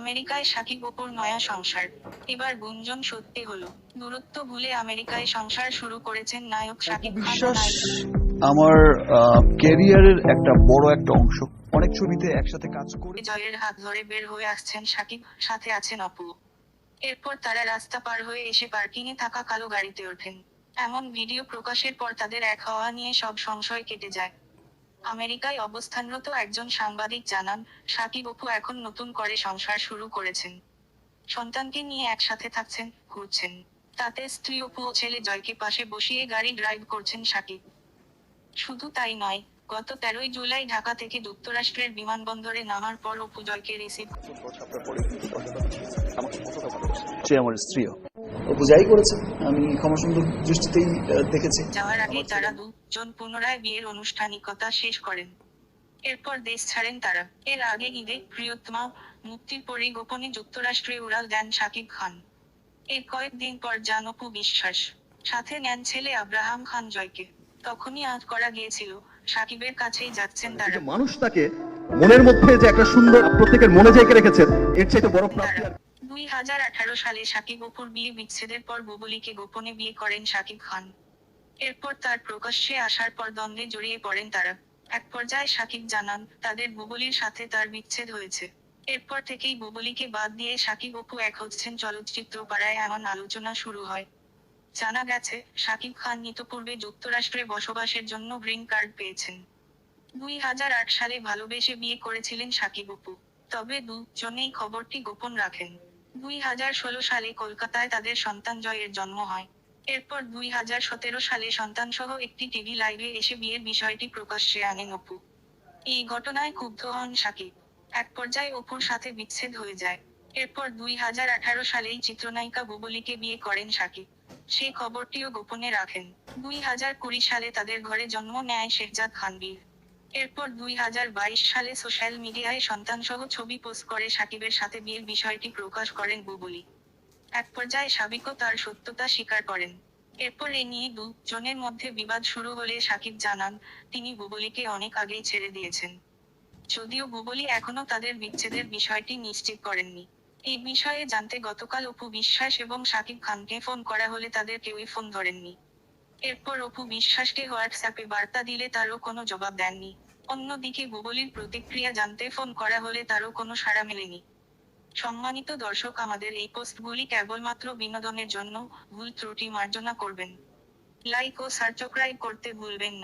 আমেরিকায় সাকিব অপুর নয়া সংসার। এবার গুঞ্জন সত্যি হলো। দূরত্ব ভুলে আমেরিকায় সংসার শুরু করেছেন নায়ক সাকিব খান আমার ক্যারিয়ারের একটা বড় একটা অংশ। অনেক ছবিতে একসাথে কাজ করে জয়ের হাত ধরে বের হয়ে আসছেন সাকিব সাথে আছেন অপু। এরপর তারা রাস্তা পার হয়ে এসে পার্কিং এ থাকা কালো গাড়িতে ওঠেন। এমন ভিডিও প্রকাশের পর তাদের এক হওয়া নিয়ে সব সংশয় কেটে যায়। আমেরিকায় অবস্থানরত একজন সাংবাদিক জানান, সাকিব অপু এখন নতুন করে সংসার শুরু করেছেন। সন্তানকে নিয়ে একসাথে থাকছেন, ঘুরছেন। তাতে স্ত্রী অপু ও ছেলে জয়কে পাশে বসিয়ে গাড়ি ড্রাইভ করছেন সাকিব। শুধু তাই নয়, গত তেরোই জুলাই ঢাকা থেকে যুক্তরাষ্ট্রের বিমানবন্দরে নামার পর অপু জয়কে রিসিভ অপু যাই করেছে। আমি ক্ষমা সুন্দর দৃষ্টিতেই দেখেছি। যাওয়ার আগে তারা দুজন পুনরায় বিয়ের আনুষ্ঠানিকতা শেষ করেন। এরপর দেশ ছাড়েন তারা। এর আগে ঈদে প্রিয়তমা মুক্তির পরে গোপনে যুক্তরাষ্ট্রে উড়াল দেন শাকিব খান। এর কয়েকদিন পর যান বিশ্বাস। সাথে নেন ছেলে আব্রাহাম খান জয়কে। তখনই আজ করা গিয়েছিল সাকিবের কাছেই যাচ্ছেন তারা। যে মানুষটাকে মনের মধ্যে যে একটা সুন্দর প্রত্যেকের মনে জায়গা রেখেছেন এর চাইতে বড় প্রাপ্তি আর দুই হাজার আঠারো সালে সাকিব অপুর বিয়ে, বিচ্ছেদের পর বুবুলিকে গোপনে বিয়ে করেন সাকিব খান। এরপর তার প্রকাশ্যে আসার পর দ্বন্দ্বে জড়িয়ে পড়েন তারা। এক পর্যায়ে সাকিব জানান, তাদের বুবুলির সাথে তার বিচ্ছেদ হয়েছে। এরপর থেকেই বুবুলিকে বাদ দিয়ে সাকিব অপু এক হচ্ছেন চলচ্চিত্র পাড়ায় এমন আলোচনা শুরু হয়। জানা গেছে, সাকিব খান ইতপূর্বে যুক্তরাষ্ট্রে বসবাসের জন্য গ্রিন কার্ড পেয়েছেন। দুই হাজার আট সালে ভালোবেসে বিয়ে করেছিলেন সাকিব অপু। তবে দুজনেই খবরটি গোপন রাখেন। দুই হাজার ষোলো সালে কলকাতায় তাদের সন্তান জয়ের জন্ম হয়। এরপর দুই হাজার সতেরো সালে সন্তানসহ একটি টিভি লাইভে এসে বিয়ের বিষয়টি প্রকাশ্যে আনেন অপু। এই ঘটনায় ক্ষুব্ধ হন সাকিব। এক পর্যায়ে অপুর সাথে বিচ্ছেদ হয়ে যায়। এরপর দুই হাজার আঠারো সালেই চিত্রনায়িকা বুবলিকে বিয়ে করেন সাকিব। সেই খবরটিও গোপনে রাখেন। দুই হাজার কুড়ি সালে তাদের ঘরে জন্ম নেয় শেহজাদ খানবীর। এরপর দুই হাজার বাইশ সালে সোশ্যাল মিডিয়ায় সন্তানসহ ছবি পোস্ট করে সাকিবের সাথে বিয়ের বিষয়টি প্রকাশ করেন বুবলি। এক পর্যায়ে সাবিকও তার সত্যতা স্বীকার করেন। এরপর এ নিয়ে দুজনের মধ্যে বিবাদ শুরু হলে সাকিব জানান, তিনি বুবলিকে অনেক আগেই ছেড়ে দিয়েছেন। যদিও বুবলি এখনও তাদের বিচ্ছেদের বিষয়টি নিশ্চিত করেননি। এই বিষয়ে জানতে গতকাল অপু বিশ্বাস এবং সাকিব খানকে ফোন করা হলে তাদের কেউই ফোন ধরেননি। এরপর অপু বিশ্বাসকে হোয়াটসঅ্যাপে বার্তা দিলে তারও কোনো জবাব দেননি। অন্যদিকে বুবলির প্রতিক্রিয়া জানতে ফোন করা হলে তারও কোনো সাড়া মেলেনি। সম্মানিত দর্শক, আমাদের এই পোস্টগুলি কেবলমাত্র বিনোদনের জন্য ভুল ত্রুটি মার্জনা করবেন। লাইক ও সাবস্ক্রাইব করতে ভুলবেন না।